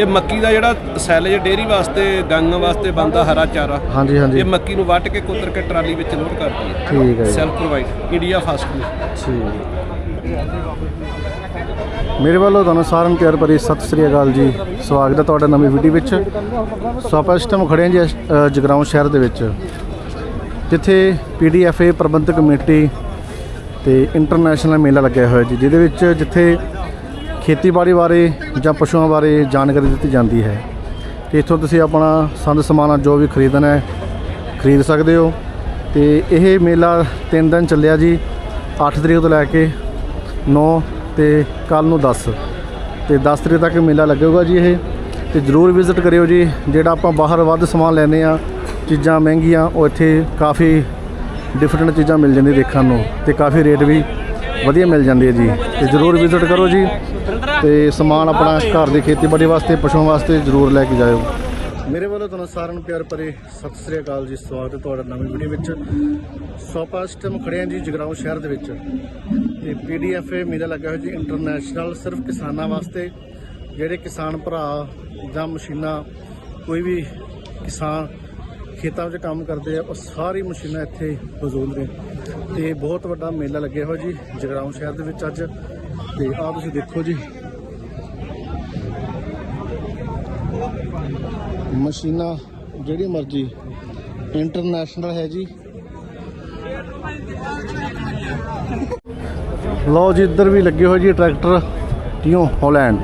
ਇਹ ਮੱਕੀ ਦਾ ਜਿਹੜਾ ਸੈਲਜ ਡੇਅਰੀ ਵਾਸਤੇ ਗਾਂਆਂ ਵਾਸਤੇ ਬਣਦਾ ਹਰਾ ਚਾਰਾ। ਹਾਂਜੀ ਹਾਂਜੀ। ਇਹ ਮੱਕੀ ਨੂੰ ਵੱਟ ਕੇ ਕੁੱਤਰ ਕੇ ਟਰਾਲੀ ਵਿੱਚ ਲੋਡ ਕਰਦੀ ਹੈ ਠੀਕ ਹੈ ਜੀ। Self provide India fast food ਠੀਕ। ਮੇਰੇ ਵੱਲੋਂ ਤੁਹਾਨੂੰ ਸਾਰਿਆਂ ਨੂੰ ਪਿਆਰ ਭਰੀ ਸਤਿ ਸ੍ਰੀ ਅਕਾਲ ਜੀ। ਸਵਾਗਤ ਹੈ ਤੁਹਾਡਾ ਨਵੀਂ ਵੀਡੀਓ ਵਿੱਚ। ਸੋ ਆਪਾਂ ਇਸ ਟਾਈਮ ਖੜੇ ਹਾਂ ਜੀ ਅ, ਜਗਰਾਉਂ ਸ਼ਹਿਰ ਦੇ ਵਿੱਚ। ਜਿੱਥੇ ਪੀਡੀਐਫਏ ਪ੍ਰਬੰਧਕ ਕਮੇਟੀ ਤੇ ਇੰਟਰਨੈਸ਼ਨਲ ਮੇਲਾ ਲੱਗਿਆ ਹੋਇਆ ਜੀ ਜਿਹਦੇ ਵਿੱਚ ਜਿੱਥੇ ਖੇਤੀਬਾੜੀ ਬਾਰੇ ਜਾਂ ਪਸ਼ੂਆਂ ਬਾਰੇ ਜਾਣਕਾਰੀ ਦਿੱਤੀ ਜਾਂਦੀ ਹੈ। ਤੇ ਇੱਥੋਂ ਤੁਸੀਂ ਆਪਣਾ ਸੰਦ ਸਮਾਨ ਜੋ ਵੀ ਖਰੀਦਣਾ ਹੈ, ਖਰੀਦ ਸਕਦੇ ਹੋ। ਤੇ ਇਹ ਮੇਲਾ 3 ਦਿਨ ਚੱਲਿਆ ਜੀ 8 ਤਰੀਕ ਤੋਂ ਲੈ ਕੇ 9 ਤੇ ਕੱਲ ਨੂੰ 10 ਤੇ 10 ਤਰੀਕ ਤੱਕ ਮੇਲਾ ਲੱਗੇਗਾ ਜੀ ਇਹ। ਤੇ ਜਰੂਰ ਵਿਜ਼ਿਟ ਕਰਿਓ ਜੀ, ਜਿਹੜਾ ਆਪਾਂ ਬਾਹਰ ਵੱਧ ਸਮਾਨ ਲੈਨੇ ਆ ਚੀਜ਼ਾਂ ਮਹਿੰਗੀਆਂ, ਉਹ ਇੱਥੇ ਕਾਫੀ ਡਿਫਰੈਂਟ ਚੀਜ਼ਾਂ ਮਿਲ ਜਾਂਦੀਆਂ ਦੇਖਣ ਨੂੰ। ਤੇ ਕਾਫੀ ਰੇਟ ਵੀ ਵਧੀਆ ਮਿਲ ਜਾਂਦੀ ਹੈ ਜੀ। ਤੇ ਜਰੂਰ ਵਿਜ਼ਿਟ ਕਰੋ ਜੀ। ਤੇ ਸਮਾਨ ਆਪਣਾ ਘਰ ਦੀ ਖੇਤੀਬਾੜੀ ਵਾਸਤੇ ਪਸ਼ੂਆਂ ਵਾਸਤੇ ਜਰੂਰ ਲੈ ਕੇ ਜਾਇਓ। ਮੇਰੇ ਵੱਲੋਂ ਤੁਹਾਨੂੰ ਸਾਰਿਆਂ ਨੂੰ ਪਿਆਰ ਭਰੇ ਸਤਿ ਸ੍ਰੀ ਅਕਾਲ ਜੀ ਸਵਾਗਤ ਹੈ ਤੁਹਾਡਾ ਨਵੀਂ ਵੀਡੀਓ ਵਿੱਚ। ਸੋਪਾ ਸਿਸਟਮ ਖੜੇ ਹਾਂ ਜੀ ਜਗਰਾਉਂ ਸ਼ਹਿਰ ਦੇ ਵਿੱਚ। ਤੇ ਪੀਡੀਐਫਏ ਮੇਲਾ ਲੱਗਾ ਹੋਇਆ ਜੀ ਇੰਟਰਨੈਸ਼ਨਲ ਸਿਰਫ ਕਿਸਾਨਾਂ ਵਾਸਤੇ। ਜਿਹੜੇ ਕਿਸਾਨ ਭਰਾ ਜਾਂ ਮਸ਼ੀਨਾਂ ਕੋਈ ਵੀ ਕਿਸਾਨ ਖੇਤਾਂ ਵਿੱਚ ਕੰਮ ਕਰਦੇ ਆ ਉਹ ਸਾਰੀ ਮਸ਼ੀਨਾਂ ਇੱਥੇ ਮੌਜੂਦ ਨੇ। ਤੇ ਬਹੁਤ ਵੱਡਾ ਮੇਲਾ ਲੱਗਿਆ ਹੋਇਆ ਜੀ ਜਗਰਾਉਂ ਸ਼ਹਿਰ ਦੇ ਵਿੱਚ ਅੱਜ। ਤੇ ਆਹ ਤੁਸੀਂ ਦੇਖੋ ਜੀ ਮਸ਼ੀਨਾਂ ਜਿਹੜੀ ਮਰਜ਼ੀ। ਇੰਟਰਨੈਸ਼ਨਲ ਹੈ ਜੀ। ਲਓ ਜੀ, ਇੱਧਰ ਵੀ ਲੱਗੇ ਹੋਏ ਜੀ ਟਰੈਕਟਰ, ਟਿਓ, ਹਾਲੈਂਡ।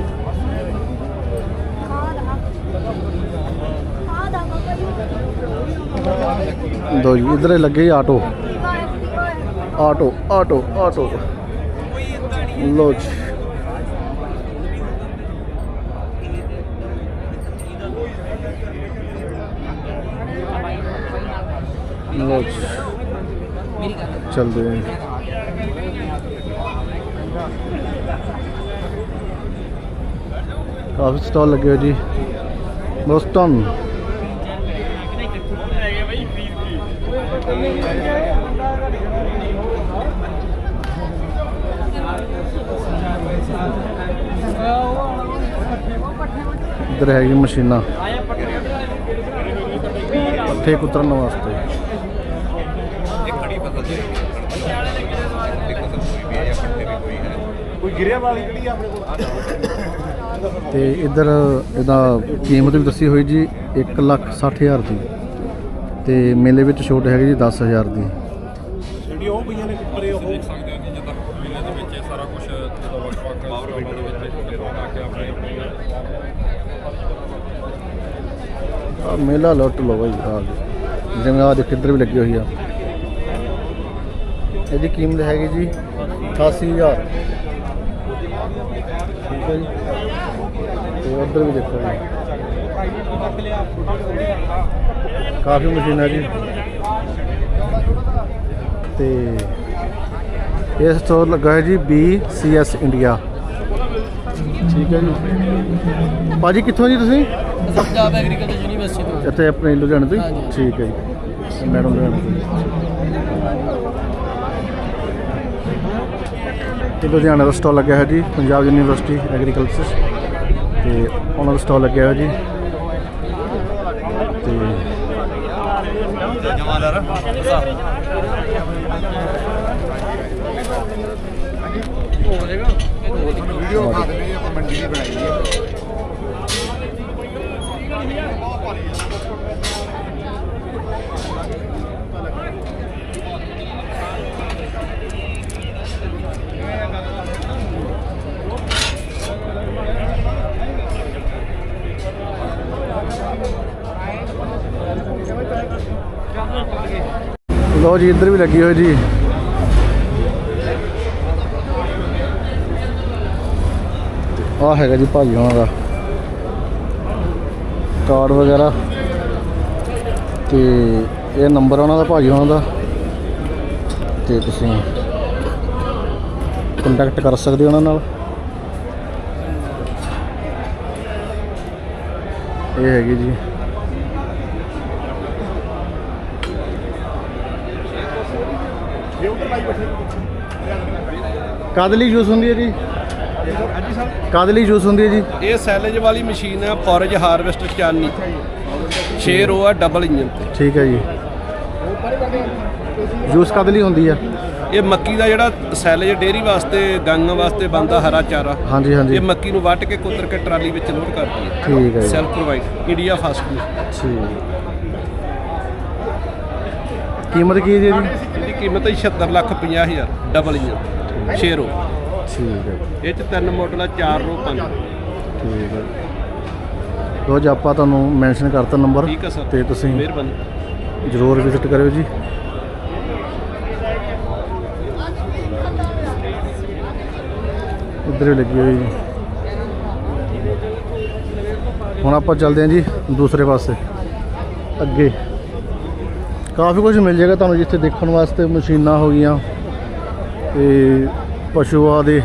ਦੋ ਜੀ, ਇੱਧਰ ਲੱਗੇ ਜੀ ਆਟੋ। Auto auto auto. ਲੋ ਜੀ। ਲਓ ਜੀ ਹਾਂ ਕਾਫੀ ਸਟਾਲ ਲੱਗੇ ਹੋਏ ਜੀ। ਬੋਸਟਨ। ਇੱਧਰ ਹੈਗੀ ਮਸ਼ੀਨਾਂ। ਪੱਠੇ ਕੁਤਰਨ ਵਾਸਤੇ। ਤੇ ਇੱਧਰ ਇਹਦਾ ਕੀਮਤ ਵੀ ਦੱਸੀ ਹੋਈ ਜੀ 1 ਲੱਖ 60 ਹਜ਼ਾਰ ਦੀ। ਤੇ ਮੇਲੇ ਵਿੱਚ ਛੋਟ ਹੈਗੀ ਜੀ 10000 ਦੀ। ਜਿਹੜੀ ਉਹ ਪਈਆਂ ਨੇ ਉੱਪਰੇ ਉਹ ਦੇਖ ਸਕਦੇ ਹੋ ਕਿ ਜਿੱਦਾਂ ਮੇਲੇ ਦੇ ਵਿੱਚ ਇਹ ਸਾਰਾ ਕੁਝ ਜਦੋਂ ਵੱਖ-ਵੱਖ ਪਾਵਰ ਦੇ ਵਿੱਚ ਲਗਾ ਕੇ ਆਪਣੇ ਆਹ ਮੇਲਾ ਲੁੱਟ ਲਓ ਬਾਈ, ਆ ਜਿਵੇਂ ਆ ਦੇਖ, ਇੱਧਰ ਵੀ ਲੱਗੀ ਹੋਈ ਆ। ਇਹਦੀ ਕੀਮਤ ਹੈਗੀ ਜੀ 88000 ਠੀਕ ਹੈ ਜੀ। ਤੇ ਉੱਧਰ ਵੀ ਦੇਖੋ ਜੀ। ਕਾਫੀ ਮਸ਼ੀਨਾਂ ਜੀ। ਤੇ ਇਹ ਸਟੋਰ ਲੱਗਾ ਹੈ ਜੀ ਬੀ ਸੀ BCS ਇੰਡੀਆ ਠੀਕ ਹੈ ਜੀ। ਭਾਜੀ ਕਿੱਥੋਂ ਜੀ ਤੁਸੀਂ? ਪੰਜਾਬ ਐਗਰੀਕਲਚਰ ਯੂਨੀਵਰਸਿਟੀ ਤੋਂ। ਇੱਥੇ ਆਪਣੇ ਲੁਧਿਆਣੇ ਤੋਂ ਹੀ? ਠੀਕ ਹੈ ਜੀ। ਮੈਡਮ ਲੁਧਿਆਣੇ ਤੋਂ। ਤੇ ਲੁਧਿਆਣਾ ਦਾ ਸਟਾਲ ਲੱਗਿਆ ਹੈ ਜੀ ਪੰਜਾਬ ਯੂਨੀਵਰਸਿਟੀ ਐਗਰੀਕਲਚਰ ਤੇ ਉਹਨਾਂ ਦਾ ਸਟਾਲ ਲੱਗਿਆ ਹੋਇਆ ਜੀ। ਤੇ ਵੀਡੀਓ ਖਾ ਦੇਣੀ ਆਪਾਂ ਮੰਡੀ ਦੀ ਬਣਾਈ ਲੋ ਜੀ ਇੱਧਰ ਵੀ ਲੱਗੀ ਹੋਈ ਜੀ। ਆ ਹੈਗਾ ਜੀ ਭਾਜੀ ਉਹਨਾਂ ਦਾ। ਕਾਰਡ ਵਗੈਰਾ। ਤੇ ਇਹ ਨੰਬਰ ਉਹਨਾਂ ਦਾ ਭਾਜੀ ਉਹਨਾਂ ਦਾ। ਤੇ ਤੁਸੀਂ ਕੰਟੈਕਟ ਕਰ ਸਕਦੇ ਹੋ ਉਹਨਾਂ ਨਾਲ। ਇਹ ਹੈਗੀ ਜੀ। ਕਦ ਲਈ ਯੂਜ਼ ਹੁੰਦੀ ਹੈ ਜੀ? ਹਾਂਜੀ ਕਾਦੇ ਲਈ ਯੂਜ਼ ਹੁੰਦੀ ਹੈ ਜੀ? ਇਹ ਸੈਲੇਜ ਵਾਲੀ ਮਸ਼ੀਨ ਹੈ ਫੋਰੇਜ ਹਾਰਵੈਸਟ ਚਾਨੀ। 6 ਰੋ ਆ ਡਬਲ ਇੰਜਨ ਤੇ। ਠੀਕ ਹੈ ਜੀ। ਯੂਜ਼ ਕਾਦੇ ਲਈ ਹੁੰਦੀ ਆ? ਇਹ ਮੱਕੀ ਦਾ ਜਿਹੜਾ ਸੈਲੇਜ ਡੇਰੀ ਵਾਸਤੇ ਗਾਂਆਂ ਵਾਸਤੇ ਬੰਦਾ ਹਰਾ ਚਾਰਾ। ਹਾਂਜੀ ਹਾਂਜੀ। ਇਹ ਮੱਕੀ ਨੂੰ ਵੱਢ ਕੇ ਕੁਤਰ ਕੇ ਟਰਾਲੀ ਵਿੱਚ ਲੋਡ ਕਰਦੀ ਹੈ। ਠੀਕ ਹੈ ਜੀ। ਸੈਲਫ ਪ੍ਰੋਵਾਈਡ ਇੰਡੀਆ ਫਸਟ ਠੀਕ। ਕੀਮਤ ਕੀ ਹੈ ਜੀ ਇਹਦੀ? ਕੀਮਤ ਹੈ 76 ਲੱਖ 50 ਹਜ਼ਾਰ ਡਬਲ ਇੰਜਨ। 6 ਰੋ। ਠੀਕ ਹੈ ਇਹ ਚ ਤਿੰਨ ਮਾਡਲ ਆ 4 ਰੋ 5 ਠੀਕ ਹੈ ਲੋ ਜੀ ਆਪਾਂ ਤੁਹਾਨੂੰ ਮੈਂਸ਼ਨ ਕਰਤਾ ਨੰਬਰ ਠੀਕ ਸਰ। ਤੇ ਤੁਸੀਂ ਮਿਹਰਬਾਨੀ। ਜ਼ਰੂਰ ਵਿਜ਼ਿਟ ਕਰਿਓ ਜੀ। ਉੱਧਰ ਵੀ ਲੱਗੀ ਹੋਈ ਜੀ। ਹੁਣ ਆਪਾਂ ਚੱਲਦੇ ਹਾਂ ਜੀ ਦੂਸਰੇ ਪਾਸੇ। ਅੱਗੇ। ਕਾਫੀ ਕੁਝ ਮਿਲ ਜਾਏਗਾ ਤੁਹਾਨੂੰ ਜਿੱਥੇ ਦੇਖਣ ਵਾਸਤੇ ਮਸ਼ੀਨਾਂ ਹੋ ਗਈਆਂ ਤੇ ਪਸ਼ੂਆਂ ਦੇ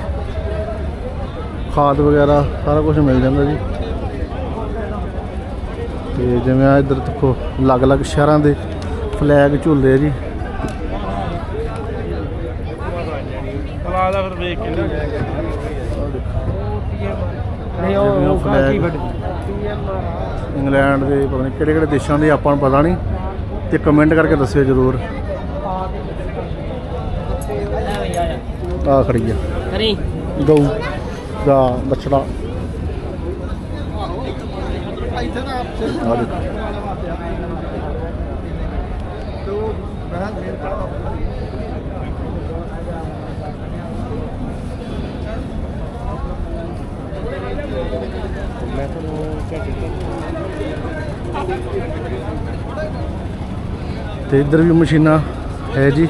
ਖਾਦ ਵਗੈਰਾ ਸਾਰਾ ਕੁਝ ਮਿਲ ਜਾਂਦਾ ਜੀ। ਤੇ ਜਿਵੇਂ ਆ ਇੱਧਰ ਦੇਖੋ ਅਲੱਗ-ਅਲੱਗ ਸ਼ਹਿਰਾਂ ਦੇ ਫਲੈਗ ਝੂਲੇ ਆ ਜੀ। ਪਲਾਦਾ ਫਿਰ ਵੇਖ ਕੇ ਨਹੀਂ ਉਹ ਫਲੈਗ ਇੰਗਲੈਂਡ ਦੇ ਪਤਾ ਨਹੀਂ ਕਿਹੜੇ ਕਿਹੜੇ ਦੇਸ਼ਾਂ ਦੇ ਆਪਾਂ ਨੂੰ ਪਤਾ ਨਹੀਂ ਤੇ ਕਮੈਂਟ ਕਰਕੇ ਦੱਸਿਓ ਜਰੂਰ। ਆ ਖੜੀ ਆ। ਕਰੀ। ਗਊ ਦਾ ਬਛੜਾ। ਆ ਦੇਖੋ। ਤੇ ਇੱਧਰ ਵੀ ਮਸ਼ੀਨਾਂ ਹੈ ਜੀ।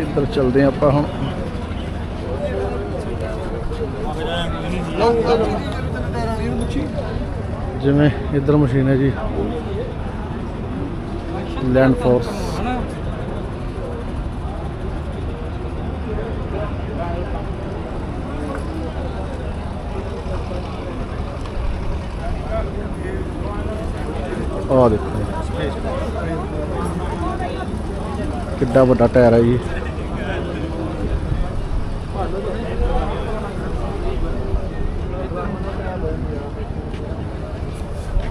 ਤੇ ਇੱਧਰ ਚੱਲਦੇ ਹਾਂ ਆਪਾਂ ਹੁਣ। ਜਿਵੇਂ ਇੱਧਰ ਮਸ਼ੀਨ ਹੈ ਜੀ। ਲੈਂਡ ਫੋਰਸ ਆਹ ਦੇਖੋ। ਕਿੱਡਾ ਵੱਡਾ ਟਾਇਰ ਹੈ ਜੀ।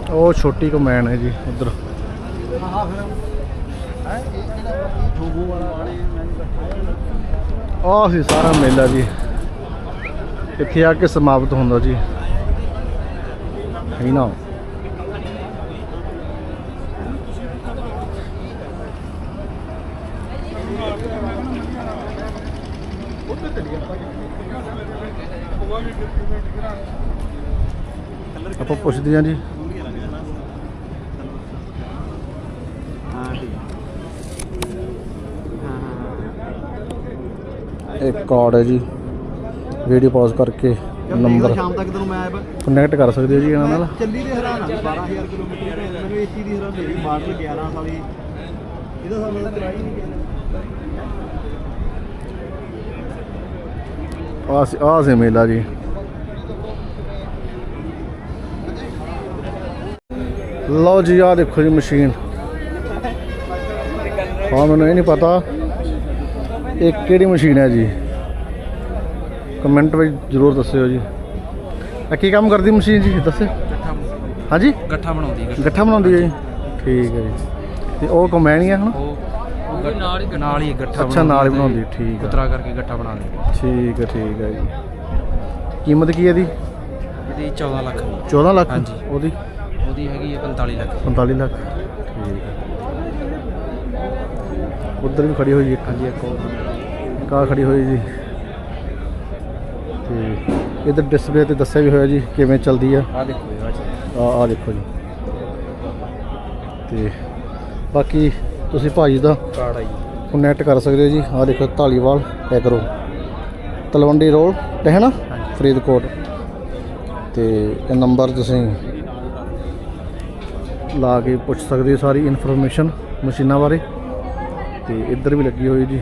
ਉਹ ਛੋਟੀ ਕਮੈਨ ਹੈ ਜੀ, ਉਧਰ। ਆਹ ਸੀ ਸਾਰਾ ਮੇਲਾ ਜੀ। ਇੱਥੇ ਆ ਕੇ ਸਮਾਪਤ ਹੁੰਦਾ ਜੀ। ਹੈ ਨਾ? ਆਪਾਂ ਪੁੱਛਦੇ ਹਾਂ ਜੀ। ਇਹ ਕਾਰਡ ਹੈ ਜੀ। ਵੀਡੀਓ ਪਾਜ਼ ਕਰਕੇ ਨੰਬਰ ਸ਼ਾਮ ਤੱਕ ਤੈਨੂੰ ਮੈਂ ਕਨੈਕਟ ਕਰ ਸਕਦੇ ਹੋ ਜੀ ਇਹਨਾਂ ਨਾਲ। ਚੱਲੀ ਦੇ ਹੈਰਾਨ ਆ ਵੀ 12000 ਕਿਲੋਮੀਟਰ ਮੈਨੂੰ ਏਸੀ ਦੀ ਹੈਰਾਨ ਹੋਈ ਮਾਡਲ 11 ਸਾਲੀ ਇਹਦਾ ਸਾਨੂੰ ਤਾਂ ਚਲਾਈ ਨਹੀਂ ਗਿਆ ਆ ਸੀ ਆ ਸੀ ਮੇਲਾ ਜੀ। ਲਓ ਜੀ ਆ ਦੇਖੋ ਜੀ ਮਸ਼ੀਨ। ਹਾਂ ਮੈਨੂੰ ਇਹ ਨਹੀਂ ਪਤਾ ਇਹ ਕਿਹੜੀ ਮਸ਼ੀਨ ਹੈ ਜੀ? ਕਮੈਂਟ ਵਿੱਚ ਜ਼ਰੂਰ ਦੱਸਿਓ ਜੀ। ਇਹ ਕੀ ਕੰਮ ਕਰਦੀ ਮਸ਼ੀਨ ਜੀ? ਦੱਸੇ। ਹਾਂਜੀ? ਗੱਠਾ ਬਣਾਉਂਦੀ ਹੈ ਗੱਠਾ ਬਣਾਉਂਦੀ ਹੈ ਜੀ। ਠੀਕ ਹੈ ਜੀ। ਤੇ ਉਹ ਕਮੈਣੀ ਹੈ ਹੁਣ ਉਹ ਨਾਲ ਹੀ ਨਾਲ ਹੀ ਗੱਠਾ ਅੱਛਾ ਨਾਲ ਹੀ ਬਣਾਉਂਦੀ ਠੀਕ ਹੈ। ਉਤਰਾ ਕਰਕੇ ਗੱਠਾ ਬਣਾ ਦਿੰਦੀ ਠੀਕ ਹੈ ਠੀਕ ਹੈ ਜੀ। ਕੀਮਤ ਕੀ ਹੈ ਇਹਦੀ? ਇਹਦੀ 14 ਲੱਖ ਦੀ। 14 ਲੱਖ? ਹਾਂਜੀ। ਉਹਦੀ? ਉਹਦੀ ਹੈਗੀ ਹੈ 45 ਲੱਖ। 45 ਲੱਖ। ਠੀਕ ਹੈ। ਉਧਰ ਵੀ ਖੜੀ ਹੋਈ ਇੱਕ। ਹਾਂਜੀ ਇੱਕ ਕਾਰ ਖੜੀ ਹੋਈ ਜੀ। ਤੇ ਇਧਰ ਡਿਸਪਲੇ ਤੇ ਦੱਸਿਆ ਵੀ ਹੋਇਆ ਜੀ ਕਿਵੇਂ ਚੱਲਦੀ ਆ। ਆ ਦੇਖੋ ਆ ਦੇਖੋ ਜੀ। ਤੇ ਬਾਕੀ ਤੁਸੀਂ ਭਾਜੀ ਦਾ ਕਾਰਡ ਆ ਜੀ। ਕਨੈਕਟ ਕਰ ਸਕਦੇ ਹੋ ਜੀ। ਆ ਦੇਖੋ ਢਾਲੀਵਾਲ ਐਗਰੋ। ਤਲਵੰਡੀ ਰੋਡ ਹੈ ਨਾ? ਫਰੀਦਕੋਟ। ਤੇ ਇਹ ਨੰਬਰ ਤੁਸੀਂ ਲਾ ਕੇ ਪੁੱਛ ਸਕਦੇ ਹੋ ਸਾਰੀ ਇਨਫੋਰਮੇਸ਼ਨ ਮਸ਼ੀਨਾਂ ਬਾਰੇ। ਤੇ ਇੱਧਰ ਵੀ ਲੱਗੀ ਹੋਈ ਜੀ।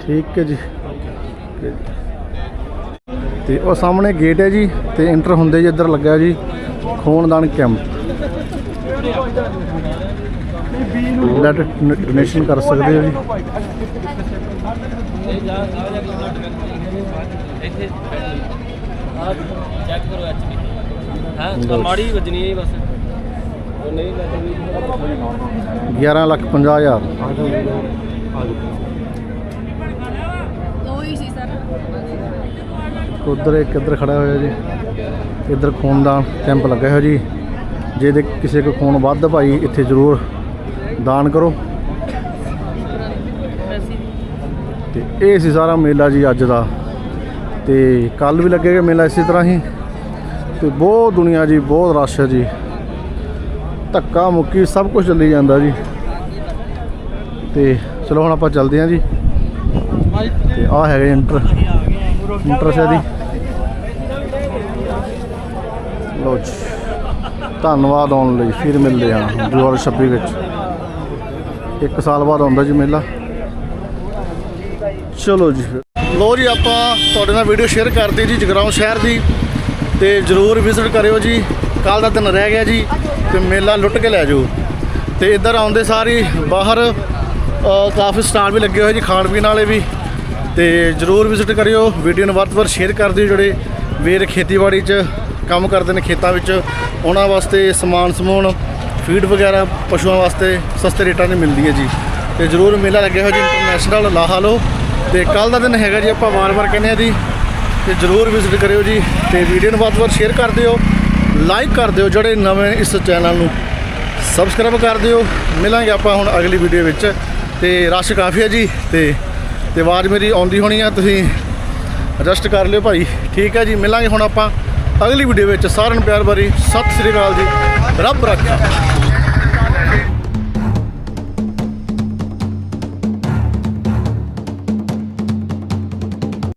ਠੀਕ ਹੈ ਜੀ। ਓਕੇ ਤੇ ਉਹ ਸਾਹਮਣੇ ਗੇਟ ਹੈ ਜੀ ਤੇ ਐਂਟਰ ਹੁੰਦੇ ਜੀ ਇੱਧਰ ਲੱਗਾ ਜੀ, ਖੂਨਦਾਨ ਕੈਂਪ ਬਲੱਡ ਡੋਨੇਸ਼ਨ ਕਰ ਸਕਦੇ ਹੋ ਜੀ। ਇੱਥੇ ਚੈੱਕ ਕਰੋ ਐਚਪੀ ਹਾਂ ਮਾੜੀ ਵੱਜਣੀ ਹੈ ਬਸ। ਉਹ ਨਹੀਂ ਲੱਗਦੀ 11 ਲੱਖ 50 ਹਜ਼ਾਰ। ਉਹੀ ਸੀ ਸਰ। ਉਧਰ ਇੱਕ ਇੱਧਰ ਖੜਾ ਹੋਇਆ ਜੀ। ਇੱਧਰ ਖੂਨਦਾਨ ਕੈਂਪ ਲੱਗਾ ਹੋਇਆ ਜੀ। ਜੇ ਦੇ ਕਿਸੇ ਕੋ ਖੂਨ ਵੱਧ ਭਾਈ ਇੱਥੇ ਜ਼ਰੂਰ ਦਾਨ ਕਰੋ। ਤੇ ਇਹ ਸੀ ਸਾਰਾ ਮੇਲਾ ਜੀ ਅੱਜ ਦਾ। ਤੇ ਕੱਲ ਵੀ ਲੱਗੇਗਾ ਮੇਲਾ ਇਸੇ ਤਰ੍ਹਾਂ ਹੀ। ਤੇ ਬਹੁਤ ਦੁਨੀਆ ਜੀ, ਬਹੁਤ ਰਸ਼ ਹੈ ਜੀ। ਧੱਕਾ ਮੁੱਕੀ ਸਭ ਕੁਝ ਚੱਲੀ ਜਾਂਦਾ ਜੀ। ਤੇ ਚਲੋ ਹੁਣ ਆਪਾਂ ਚੱਲਦੇ ਹਾਂ ਜੀ। ਤੇ ਆ ਹੈਗਾ ਇੰਟਰ ਇੰਟਰ ਸੇ ਲੋ ਜੀ, ਧੰਨਵਾਦ ਆਉਣ ਲਈ, ਫਿਰ ਮਿਲਦੇ ਹਾਂ 2026 ਵਿੱਚ। ਇੱਕ ਸਾਲ ਬਾਅਦ ਆਉਂਦਾ ਜੀ ਮੇਲਾ। ਚਲੋ ਜੀ ਲੋ ਜੀ, ਆਪਾਂ ਤੁਹਾਡੇ ਨਾਲ ਵੀਡੀਓ ਸ਼ੇਅਰ ਕਰਤੀ ਜੀ ਜਗਰਾਉਂ ਸ਼ਹਿਰ ਦੀ। ਤੇ ਜਰੂਰ ਵਿਜ਼ਿਟ ਕਰਿਓ ਜੀ। ਕੱਲ ਦਾ ਦਿਨ ਰਹਿ ਗਿਆ ਜੀ, ਤੇ ਮੇਲਾ ਲੁੱਟ ਕੇ ਲੈ ਜਾਓ। ਤੇ ਇੱਧਰ ਆਉਂਦੇ ਸਾਰੀ ਬਾਹਰ ਕਾਫੀ ਸਟਾਲ ਵੀ ਲੱਗੇ ਹੋਏ ਜੀ, ਖਾਣ ਪੀਣ ਵਾਲੇ ਵੀ। ਤੇ ਜਰੂਰ ਵਿਜ਼ਿਟ ਕਰਿਓ ਵੀਡੀਓ ਨੂੰ ਵੱਧ ਤੋਂ ਵੱਧ ਸ਼ੇਅਰ ਕਰ ਦਿਓ ਜਿਹੜੇ ਵੀਰ ਖੇਤੀਬਾੜੀ 'ਚ ਕੰਮ ਕਰਦੇ ਨੇ ਖੇਤਾਂ ਵਿੱਚ। ਉਹਨਾਂ ਵਾਸਤੇ ਸਮਾਨ ਸਮੂਨ ਫੀਡ ਵਗੈਰਾ ਪਸ਼ੂਆਂ ਵਾਸਤੇ ਸਸਤੇ ਰੇਟਾਂ 'ਤੇ ਮਿਲਦੀ ਹੈ ਜੀ। ਤੇ ਜਰੂਰ ਮੇਲਾ ਲੱਗਿਆ ਹੋਇਆ ਜੀ ਇੰਟਰਨੈਸ਼ਨਲ ਲਾਹਾ ਲੋ ਤੇ ਕੱਲ ਦਾ ਦਿਨ ਹੈਗਾ ਜੀ, ਆਪਾਂ ਵਾਰ-ਵਾਰ ਕਹਿੰਦੇ ਆ ਜੀ। ਤੇ ਜਰੂਰ ਵਿਜ਼ਿਟ ਕਰਿਓ ਜੀ ਤੇ ਵੀਡੀਓ ਨੂੰ ਵੱਧ ਤੋਂ ਵੱਧ ਸ਼ੇਅਰ ਕਰ ਦਿਓ ਲਾਈਕ ਕਰ ਦਿਓ ਜਿਹੜੇ ਨਵੇਂ ਇਸ ਚੈਨਲ ਨੂੰ ਸਬਸਕ੍ਰਾਈਬ ਕਰ ਦਿਓ। ਮਿਲਾਂਗੇ ਆਪਾਂ ਹੁਣ ਅਗਲੀ ਵੀਡੀਓ ਵਿੱਚ। ਤੇ ਰਸ਼ ਕਾਫੀ ਹੈ ਜੀ ਤੇ ਤੇ ਆਵਾਜ਼ ਮੇਰੀ ਆਉਂਦੀ ਹੋਣੀ ਆ, ਤੁਸੀਂ ਐਡਜਸਟ ਕਰ ਲਿਓ ਭਾਈ। ਠੀਕ ਹੈ ਜੀ, ਮਿਲਾਂਗੇ ਹੁਣ ਆਪਾਂ ਅਗਲੀ ਵੀਡੀਓ ਵਿੱਚ। ਸਾਰਿਆਂ ਨੂੰ ਪਿਆਰ ਭਰੀ, ਸਤਿ ਸ੍ਰੀ ਅਕਾਲ ਜੀ। ਰੱਬ ਰੱਖਾ।